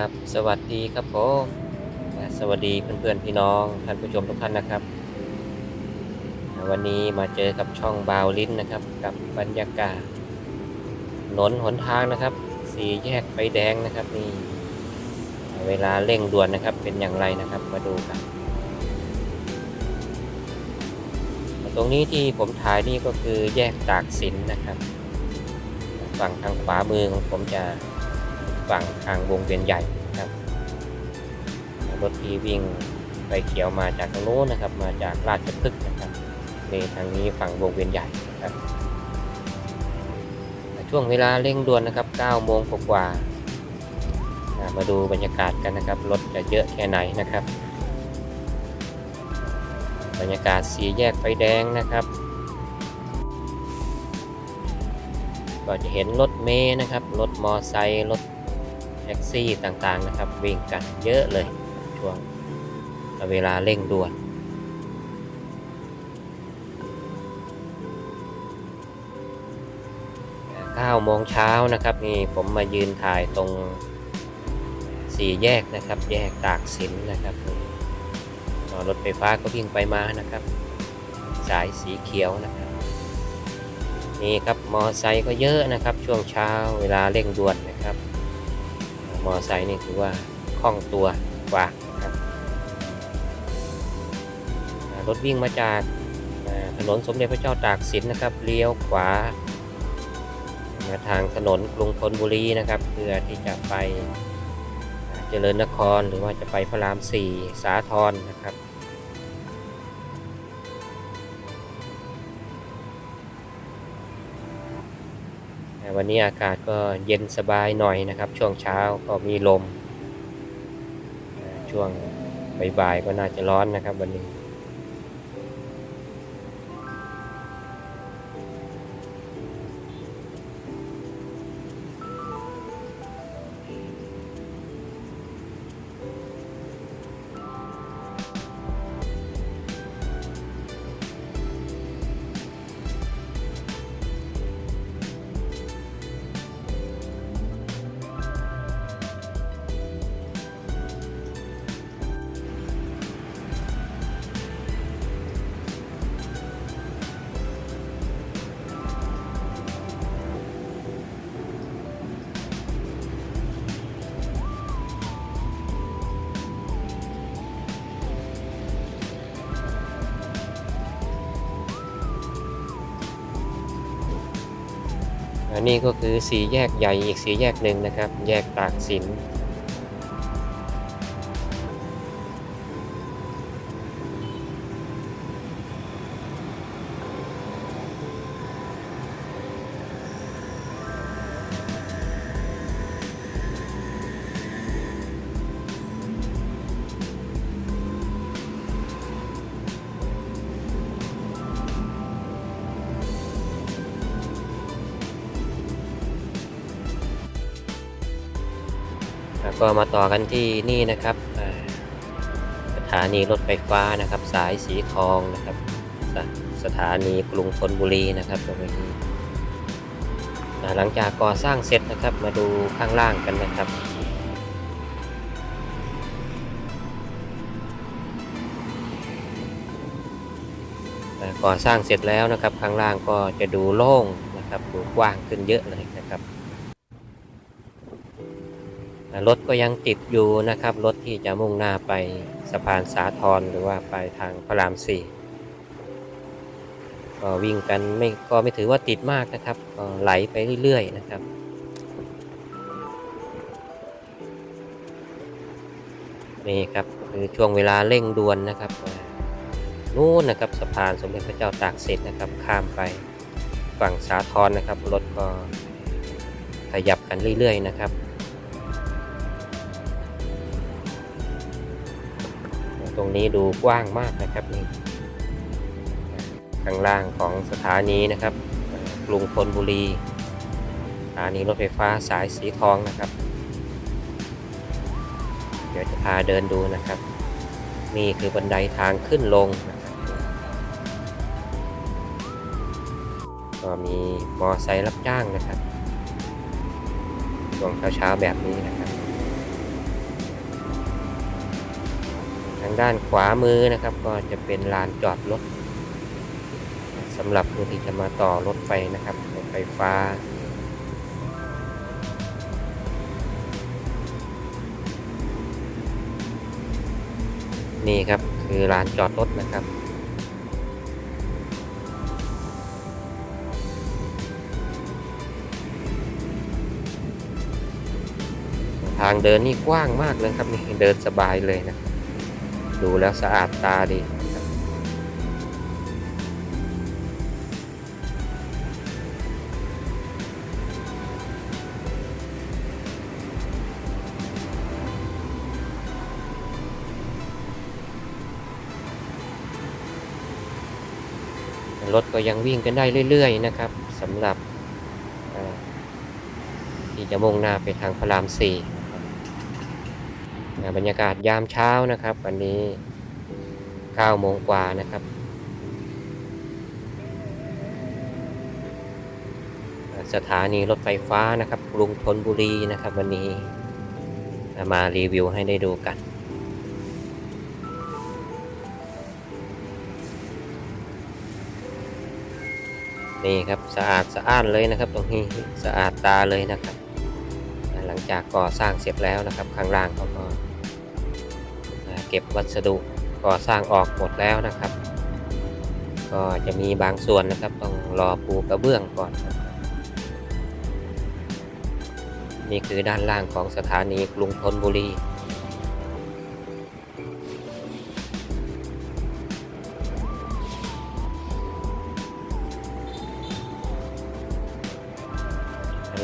ครับ สวัสดีครับผมสวัสดีเพื่อนๆพี่น้องท่านผู้ชมทุกท่านนะครับ วันนี้มาเจอกับช่องบาวลิ้นนะครับ กับบรรยากาศถนนหนทางนะครับ สี่แยกไฟแดงนะครับนี่เวลาเร่งด่วนนะครับเป็นอย่างไรนะครับมาดูกันตรงนี้ที่ผมถ่ายนี่ก็คือแยกตากสินนะครับ ฝั่งทางขวามือของผมจะ ฝั่งทางวงเวียนใหญ่ครับรถที่วิ่งไปเขียวมาจากทางโน้นนะครับ มาจากราชพฤกษ์นะครับในทางนี้ฝั่งวงเวียนใหญ่ครับช่วงเวลาเร่งด่วนนะครับ9โมงกว่าๆอ่ามาดูบรรยากาศกันนะครับรถจะเยอะแค่ไหนนะครับ บรรยากาศสีแยกไฟแดงนะครับ ก็จะเห็นรถเมย์นะครับรถมอไซค์รถ แท็กซี่ต่างๆนะครับ วิ่งกันเยอะเลยช่วงเวลาเร่งด่วน9โมงเช้านะครับนี่ผมมายืนถ่ายตรงสี่แยกนะครับ แยกตากสินนะครับรถไฟฟ้าก็วิ่งไปมานะครับ สายสีเขียวนะครับ นี่ครับมอไซค์ก็เยอะนะครับ ช่วงเช้าเวลาเร่งด่วนนะครับ มอไซค์นี่คือว่าคล่องตัวกว่าครับรถวิ่งมาจากถนนสมเด็จพระเจ้าตากสินนะครับเลี้ยวขวา มาทางถนนกรุงธนบุรีนะครับ เพื่อที่จะไปเจริญนครหรือว่าจะไปพระรามสี่สาทรนะครับ วันนี้อากาศก็เย็นสบายหน่อยนะครับ ช่วงเช้าก็มีลม ช่วงบ่ายๆก็น่าจะร้อนนะครับวันนี้ นนี้ก็คือสีแยกใหญ่อีกสีแยกหนึ่งนะครับ แยกตากสิน ก็มาต่อกันที่นี่นะครับสถานีรถไฟฟ้านะครับ สายสีทองนะครับสสถานีกรุงธนบุรีนะครับตรงนี้หลังจากก่อสร้างเสร็จนะครับ มาดูข้างล่างกันนะครับก่อสร้างเสร็จแล้วนะครับ ข้างล่างก็จะดูโล่งนะครับดูกว้างขึ้นเยอะเลยนะครับ รถก็ยังติดอยู่นะครับรถที่จะมุ่งหน้าไปสะพานสาทรหรือว่าไปทางพระรามสี่ก็วิ่งกันไม่ก็ไม่ถือว่าติดมากนะครับก็ไหลไปเรื่อยๆนะครับนี่ครับคือช่วงเวลาเร่งด่วนนะครับนู่นนะครับสะพานสมเด็จพระเจ้าตากสินนะครับข้ามไปฝั่งสาทรนะครับรถก็ขยับกันเรื่อยๆนะครับ ตรงนี้ดูกว้างมากนะครับนี่ข้างล่างของสถานีนะครับกรุงธนบุรีสถานีรถไฟฟ้าสายสีทองนะครับ เดี๋ยวจะพาเดินดูนะครับ นี่คือบันไดทางขึ้นลงนะครับก็มีมอไซค์รับจ้างนะครับช่วงเช้าๆแบบนี้นะครับ ทางด้านขวามือนะครับ ก็จะเป็นลานจอดรถสำหรับผู้ที่จะมาต่อรถไฟนะครับรถไฟฟ้า นี่ครับคือลานจอดรถนะครับทางเดินนี่กว้างมากเลยครับนี่เดินสบายเลยนะ ดูแล้วสะอาดตาดีรถก็ยังวิ่งกันได้เรื่อย ๆ นะครับสำหรับที่จะมุ่งหน้าไปทางพระรามสี่นะครั บรรยากาศยามเช้านะครับ วันนี้9โมงกว่านะครับสถานีรถไฟฟ้านะครับกรุงธนบุรีนะครับ วันนี้มารีวิวให้ได้ดูกัน นี่ครับสะอาดสะอ้านเลยนะครับ ตรงนี้สะอาดตาเลยนะครับ หลังจากก่อสร้างเสร็จแล้วนะครับ ข้างล่างเขาก็ ก็บวัสดุก่อสร้างออกหมดแล้วนะครับ ก็จะมีบางส่วนนะครับ ต้องรอปูกระเบื้องก่อนครับนี่คือด้านล่างของสถานีกรุงธนบุรี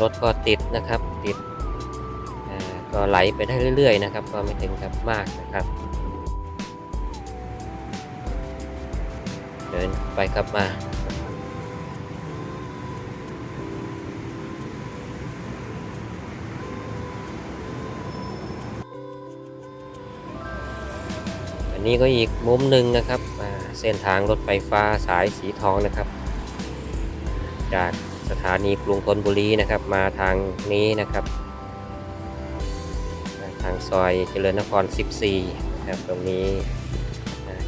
รถก็ติดนะครับติดก็ไหลไปได้เรื่อย ๆ นะครับ ก็ไม่ถึงกับมากนะครับ ดินไปกลับมาอันนี้ก็อีกมุมหนึ่งนะครับเส้นทางรถไฟฟ้าสายสีทองนะครับ จากสถานีกรุงธนบุรีนะครับมาทางนี้นะครับ ทางซอยเจริญนคร 14นะครับตรงนี้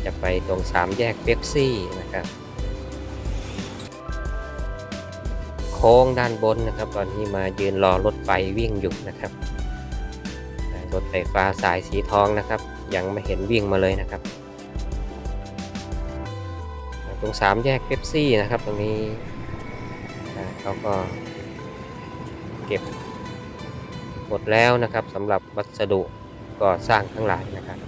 จะไปตรงสามแยกเป๊ปซี่นะครับ โค้งด้านบนนะครับ ตอนที่มายืนรอรถไฟวิ่งอยู่นะครับ รถไฟฟ้าสายสีทองนะครับ ยังไม่เห็นวิ่งมาเลยนะครับ ตรงสามแยกเป๊ปซี่นะครับ ตรงนี้เขาก็เก็บหมดแล้วนะครับสำหรับวัสดุก่อสร้างทั้งหลายนะครับ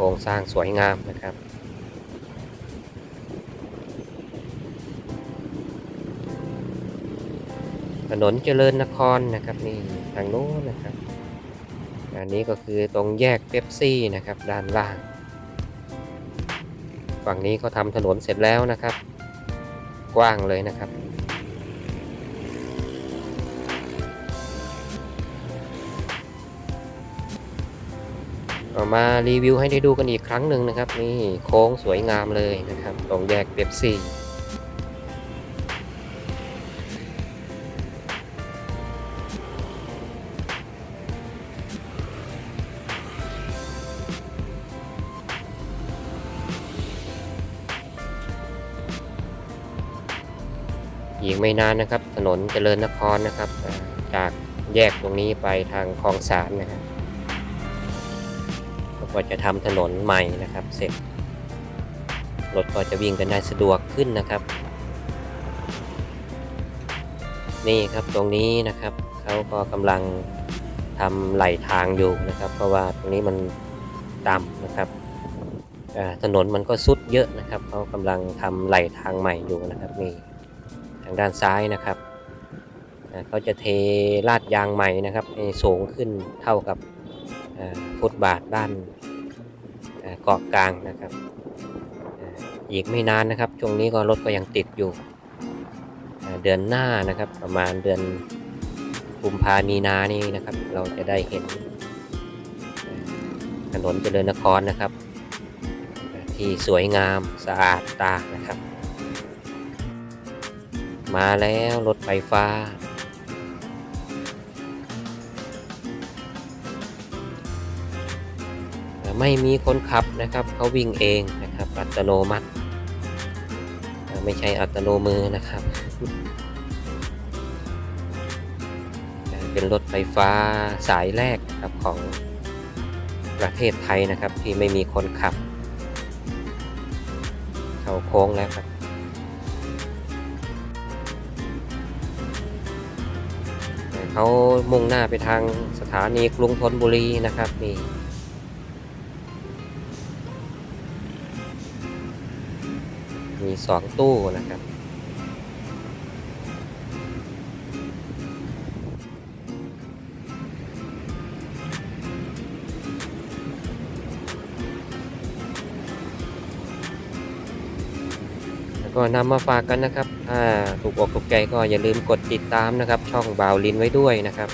ครงสร้างสวยงามนะครับ ถนนเจริญนครนะครับนี่ทางโน้นนะครับ อันนี้ก็คือตรงแยกเป๊ปซี่นะครับด้านล่าง ฝั่งนี้ก็ทำถนนเสร็จแล้วนะครับ กว้างเลยนะครับ เอามารีวิวให้ได้ดูกันอีกครั้งหนึ่งนะครับ นี่โค้งสวยงามเลยนะครับตรงแยกเป๊ปซี่อีกไม่นานนะครับ ถนนเจริญนครนะครับ จากแยกตรงนี้ไปทางคลองสารนะครับ ก็จะทำถนนใหม่นะครับ เสร็จรถก็จะวิ่งกันได้สะดวกขึ้นนะครับ นี่ครับตรงนี้นะครับเขาก็กำลังทำไหลทางอยู่นะครับ เพราะว่าตรงนี้มันต่ำนะครับถนนมันก็สุดเยอะนะครับเขากำลังทำไหลทางใหม่อยู่นะครับนี่ทางด้านซ้ายนะครับเขาจะเทลาดยางใหม่นะครับให้สูงขึ้นเท่ากับฟุตบาทด้าน เกาะกลางนะครับอีกไม่นานนะครับช่วงนี้ก็รถก็ยังติดอยู่ เดือนหน้านะครับประมาณเดือนกุมภามีนานี่นะครับ เราจะได้เห็นถนนเจริญนครนะครับ ที่สวยงามสะอาดตานะครับ มาแล้วรถไฟฟ้า ไม่มีคนขับนะครับเขาวิ่งเองนะครับ อัตโนมัติ ไม่ใช่อัตโนมือนะครับ เป็นรถไฟฟ้าสายแรกนะครับของประเทศไทยนะครับ ที่ไม่มีคนขับ เข้าโค้งแล้วครับเขามุ่งหน้าไปทางสถานีกรุงธนบุรีนะครับนี่ มีสองตู้นะครับ แล้วก็นำมาฝากกันนะครับ ถ้าถูกอกถูกใจก็อย่าลืมกดติดตามนะครับ ช่องบาวลินไว้ด้วยนะครับ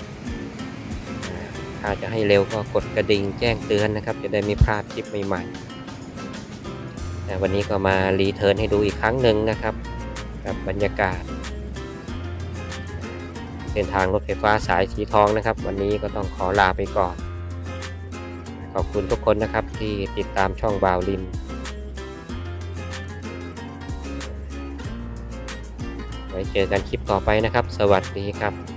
ถ้าจะให้เร็วก็กดกระดิ่งแจ้งเตือนนะครับ จะได้ไม่พลาดคลิปใหม่ๆ แต่วันนี้ก็มารีเทิร์นให้ดูอีกครั้งหนึ่งนะครับ กับบรรยากาศ เส้นทางรถไฟฟ้าสายสีทองนะครับ วันนี้ก็ต้องขอลาไปก่อน ขอบคุณทุกคนนะครับที่ติดตามช่องบาวลินไว้เจอกันคลิปต่อไปนะครับ สวัสดีครับ